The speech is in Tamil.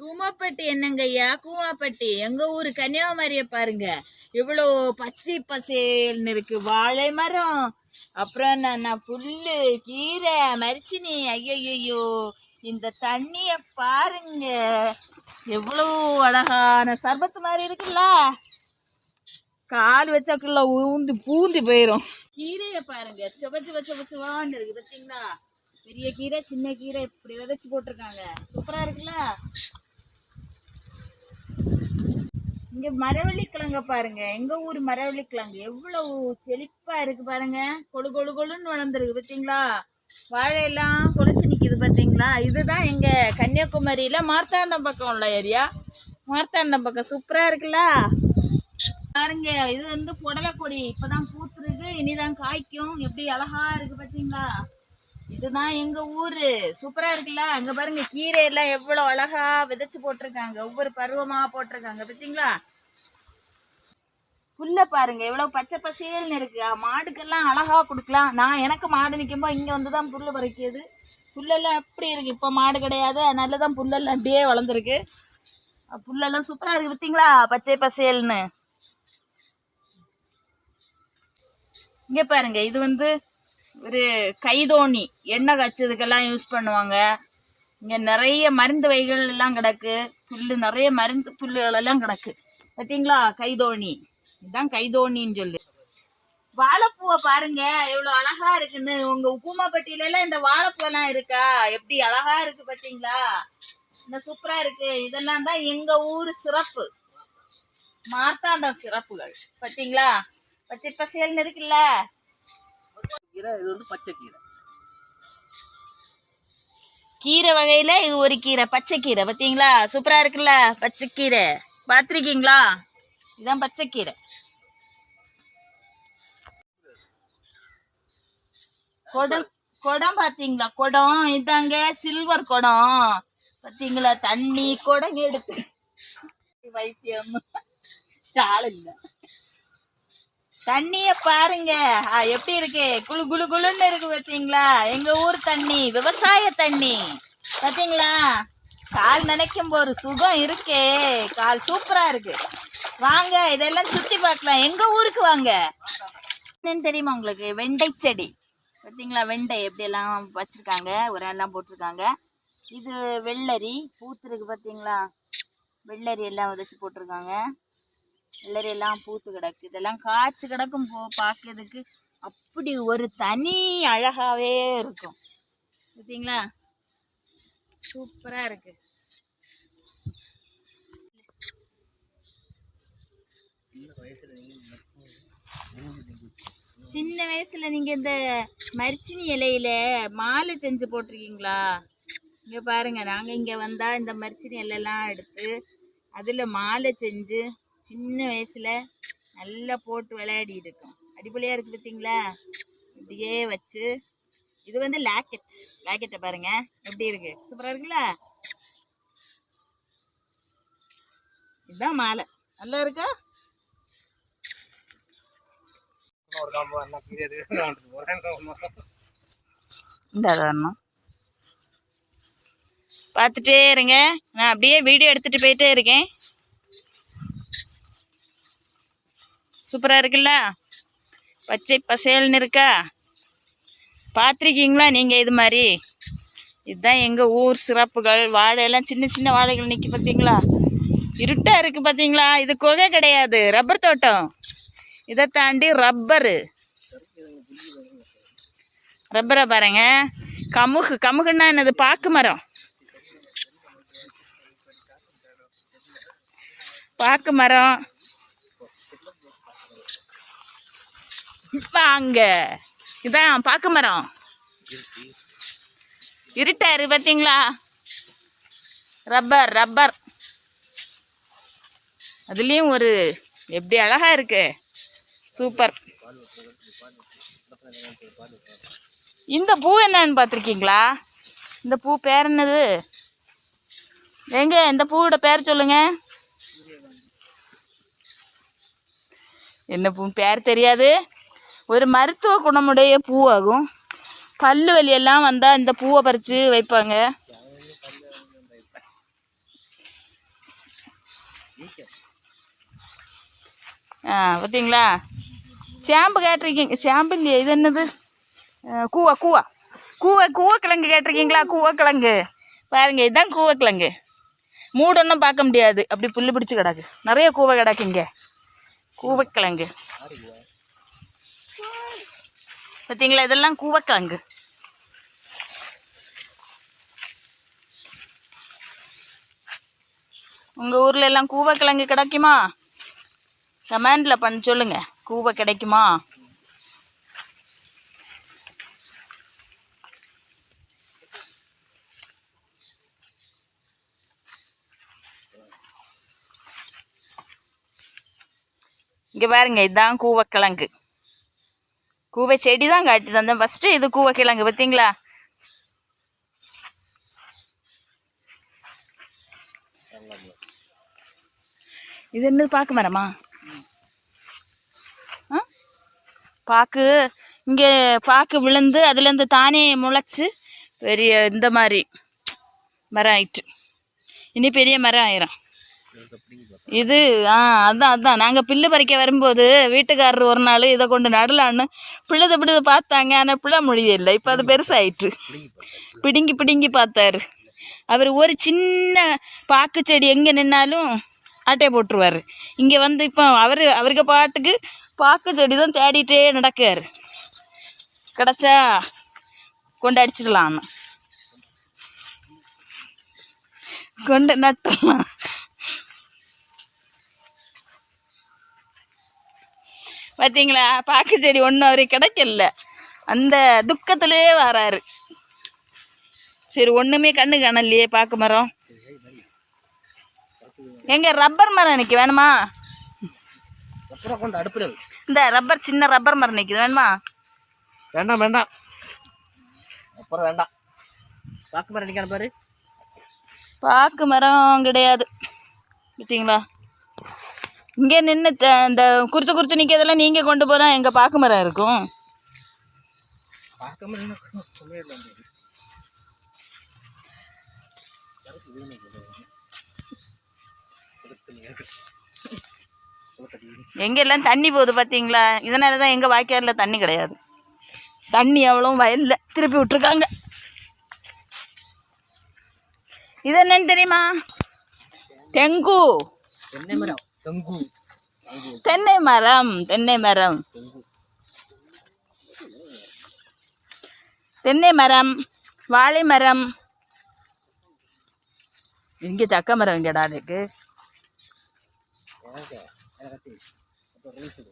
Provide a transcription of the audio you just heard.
கூமாப்பட்டி என்னங்கய்யா? கூமாப்பட்டி. எங்க ஊரு கன்னியாகுமரிய பாருங்க. இவ்வளோ பச்சை பசேல்னு இருக்கு. வாழை மரம். அப்புறம் நான் நான் புல்லு கீரை மரிச்சினி. ஐயையோ. இந்த தண்ணிய பாருங்க. எவ்வளோ அழகான சர்பத்து மாதிரி இருக்குல்ல? கால் வச்சாக்குள்ள ஊந்து பூந்து போயிரும். கீரைய பாருங்க. செவ செவ செவ சுவான்னு இருக்கு. பார்த்தீங்களா பெரிய கீரை சின்ன கீரை இப்படி விதைச்சு போட்டிருக்காங்க. சூப்பரா இருக்குல்ல? இங்க மரவள்ளி கிழங்க பாருங்க. எங்க ஊர் மரவள்ளி கிழங்கு எவ்வளவு செழிப்பா இருக்கு பாருங்க. கொழு கொழு கொழுன்னு வளர்ந்துருக்கு பாத்தீங்களா? வாழையெல்லாம் குலைச்சு நிக்குது பாத்தீங்களா? இதுதான் எங்க கன்னியாகுமரியில மார்த்தாண்டம் பக்கம் உள்ள ஏரியா. மார்த்தாண்டம் பக்கம் சூப்பரா இருக்குல்ல? பாருங்க இது வந்து புடலக்கொடி இப்பதான் பூத்துருக்கு இனிதான் காய்க்கும். எப்படி அழகா இருக்கு பாத்தீங்களா? இதுதான் எங்க ஊரு. சூப்பரா இருக்குல்ல? அங்க பாருங்க கீரை எல்லாம் எவ்வளவு அழகா விதைச்சு போட்டிருக்காங்க. ஒவ்வொரு பருவமா போட்டிருக்காங்க பாத்தீங்களா? புல்ல பாருங்க எவ்வளோ பச்சை பசேல்னு இருக்கு. மாடுக்கெல்லாம் அழகாக கொடுக்கலாம். நான் எனக்கு மாடு நிற்கும்போது இங்கே வந்து தான் புல் பறிக்குது புல்லெல்லாம் எப்படி இருக்கு? இப்போ மாடு கிடையாது. அதனால தான் புல்லெல்லாம் அப்படியே வளர்ந்துருக்கு. புல்லெல்லாம் சூப்பராக இருக்கு. பார்த்தீங்களா பச்சை பசேல்னு. இங்கே பாருங்க இது வந்து ஒரு கைதோணி. எண்ணெய் காய்ச்சதுக்கெல்லாம் யூஸ் பண்ணுவாங்க. இங்கே நிறைய மருந்து வகைகள் எல்லாம் கிடக்கு. புல் நிறைய மருந்து புல்லுகள் எல்லாம் கிடக்கு. பார்த்தீங்களா கைதோணி. இதுதான் கைதோணின்னு சொல்லு. வாழைப்பூவை பாருங்க எவ்வளவு அழகா இருக்குன்னு. உங்க உப்புமாப்பட்டியில எல்லாம் இந்த வாழைப்பூலாம் இருக்கா? எப்படி அழகா இருக்கு பாத்தீங்களா இந்த சூப்பரா இருக்கு. இதெல்லாம் தான் எங்க ஊர் சிறப்பு. மார்த்தாண்டம் சிறப்புகள். பாத்தீங்களா பச்சை பசேல்னு இருக்குல்ல? கீரை இது வந்து பச்சை கீரை. கீரை வகையில இது ஒரு கீரை பச்சை கீரை. பாத்தீங்களா சூப்பரா இருக்குல்ல? பச்சை கீரை. பார்த்திருக்கீங்களா? இதுதான் பச்சை கீரை. குடம் குடம் பாத்தீங்களா? குடம் இதாங்க சில்வர் குடம். பாத்தீங்களா? தண்ணி குடம் எடுத்து. வைத்தியம். ஆள் இல்ல. தண்ணிய பாருங்க. எப்படி இருக்கு? குளு குளு குளுன்னு இருக்கு பாத்தீங்களா? எங்க ஊர் தண்ணி விவசாய தண்ணி. பாத்தீங்களா? கால் நினைக்கும் ஒரு சுகம் இருக்கே. கால் சூப்பரா இருக்கு. வாங்க இதெல்லாம் சுத்தி பார்க்கலாம். எங்க ஊருக்கு வாங்க? என்னன்னு தெரியுமா உங்களுக்கு? வெண்டை செடி. பார்த்தீங்களா வெண்டை எப்படியெல்லாம் வச்சுருக்காங்க உரம் போட்டிருக்காங்க. இது வெள்ளரி பூத்துருக்கு பார்த்தீங்களா வெள்ளரி எல்லாம் விதைச்சு போட்டிருக்காங்க. வெள்ளரி எல்லாம் பூத்து கிடக்கு. இதெல்லாம் காய்ச்சி கிடக்கும் போ பார்க்கறதுக்கு அப்படி ஒரு தனி அழகாகவே இருக்கும். பார்த்தீங்களா சூப்பராக இருக்குது சின்ன வயசுல நீங்க சின்ன வயசுல நீங்க இந்த மரிச்சினி இலையில மாலை செஞ்சு போட்டிருக்கீங்களா? இங்க பாருங்க நாங்க இங்க வந்தா இந்த மரிச்சினி இலையெல்லாம் எடுத்து அதுல மாலை செஞ்சு சின்ன வயசுல நல்லா போட்டு விளையாடிட்டு இருக்கோம் அடிப்படையா இருக்கு பார்த்தீங்களா இப்படியே வச்சு இது வந்து லாக்கெட். லாக்கெட்டை பாருங்க எப்படி இருக்கு? சூப்பரா இருக்குல்ல? இதுதான் மாலை. நல்லா இருக்கா? ஒரு இந்த வரணும். பார்த்துட்டே இருங்க. நான் அப்படியே வீடியோ எடுத்துட்டு போயிட்டே இருக்கேன். சூப்பராக இருக்குல்ல? பச்சை பசேல்னு இருக்கா? பார்த்துருக்கீங்களா நீங்கள் இது மாதிரி? இதுதான் எங்கள் ஊர் சிறப்புகள். வாழையெல்லாம் சின்ன சின்ன வாழைகள் நிற்கி பார்த்தீங்களா இருட்டாக இருக்குது பார்த்தீங்களா இது குகை கிடையாது. ரப்பர் தோட்டம். இதை தாண்டி ரப்பரு. ரப்பரை பாருங்க. கமுகு கமுகுன்னா என்னது? பாக்கு மரம். பாக்கு மரம். வாங்க. இதான் பாக்கு மரம். இருட்டாரு பார்த்தீங்களா ரப்பர் ரப்பர். அதுலேயும் ஒரு எப்படி அழகா இருக்குது சூப்பர். இந்த பூ என்னன்னு பார்த்துருக்கீங்களா? இந்த பூ பேர் என்னது? எங்க? இந்த பூவோட பேர் சொல்லுங்க. என்ன பூ? பேர் தெரியாது. ஒரு மருத்துவ குணமுடைய பூவாகும். பல்லு வலி எல்லாம் வந்தால் இந்த பூவை பறித்து வைப்பாங்க. ஆ பார்த்தீங்களா சேம்பு கேட்டிருக்கீங்க சேம்பு இல்லையே இது என்னது கூவா கூவா கூவ கூவக்கிழங்கு கேட்டிருக்கீங்களா கூவக்கிழங்கு பாருங்க இதுதான் கூவக்கிழங்கு மூடொன்னும் பார்க்க முடியாது அப்படி புல்லு பிடிச்சி கிடக்கு நிறைய கூவை கிடக்கு இங்கே கூவக்கிழங்கு பார்த்தீங்களா இதெல்லாம் கூவக்கிழங்கு உங்கள் ஊரில் எல்லாம் கூவக்கிழங்கு கிடைக்குமா கமெண்டில் பண்ண சொல்லுங்கள் கூவை கிடைக்குமா? இங்கே பாருங்க இதுதான் கூவக்கிழங்கு கூவை செடி தான் காட்டி தந்தேன் ஃபஸ்ட்டு இது கூவக்கிழங்கு பார்த்தீங்களா இது என்னது பார்க்க மரமா ஆ பாக்கு இங்கே பாக்கு விழுந்து அதுலேருந்து தானே முளைச்சி பெரிய இந்த மாதிரி மரம் ஆயிட்டு. இனி பெரிய மரம் ஆயிரும். இது ஆ அதான் அதான். நாங்கள் பில்லு பறிக்க வரும்போது வீட்டுக்காரர் ஒரு நாள் இதை கொண்டு நடலான்னு பிள்ளைத பிடித பார்த்தாங்க. ஆனால் பிள்ளை முடியல. இப்போ அது பெருசாயிட்டு. பிடுங்கி பிடுங்கி பார்த்தாரு. அவர் ஒரு சின்ன பாக்கு செடி எங்கே நின்னாலும் ஆட்டையை போட்டுருவார். இங்கே வந்து இப்போ அவர் அவருக்கு பாட்டுக்கு பாக்கு செடி தான் தேடிட்டே நடக்கார். கிடச்சா கொண்டு அடிச்சிடலான்னு. கொண்டு நட்டலாம் பார்த்தீங்களா பாக்கு செடி ஒன்றும் அவருக்கு கிடைக்கல. அந்த துக்கத்திலே வராரு. சரி ஒன்றுமே கண்ணு காணலையே பாக்கு மரம். எங்க ரப்பர் மரம் நிற்க வேணுமா? கொண்டு அடுப்பில். இந்த ரப்பர் சின்ன ரப்பர் மரம் நிற்குது வேணுமா? வேண்டாம் வேண்டாம். அப்புறம் வேண்டாம். பாக்கு மரம் அடிக்கான பாரு பாக்கு மரம் கிடையாது. பார்த்தீங்களா? இங்கே நின்று இந்த குருத்து குருத்து நிற்கிறதெல்லாம் நீங்கள் கொண்டு போனால் எங்கள் பாக்கு மரம் இருக்கும்? பார்க்க முடியும் எங்கெல்லாம் தண்ணி போகுது பார்த்தீங்களா? இதனால தான் எங்கள் வாய்க்காலில் தண்ணி கிடையாது. தண்ணி அவ்வளோ வயலில் திருப்பி விட்டுருக்காங்க. இது என்னன்னு தெரியுமா? தெங்கு தென்னை மரம். தென்னை மரம் தென்னை மரம். தென்னை மரம் வாழை மரம். இங்கே தக்க மரம் இங்கடா இருக்கு? এনেছিল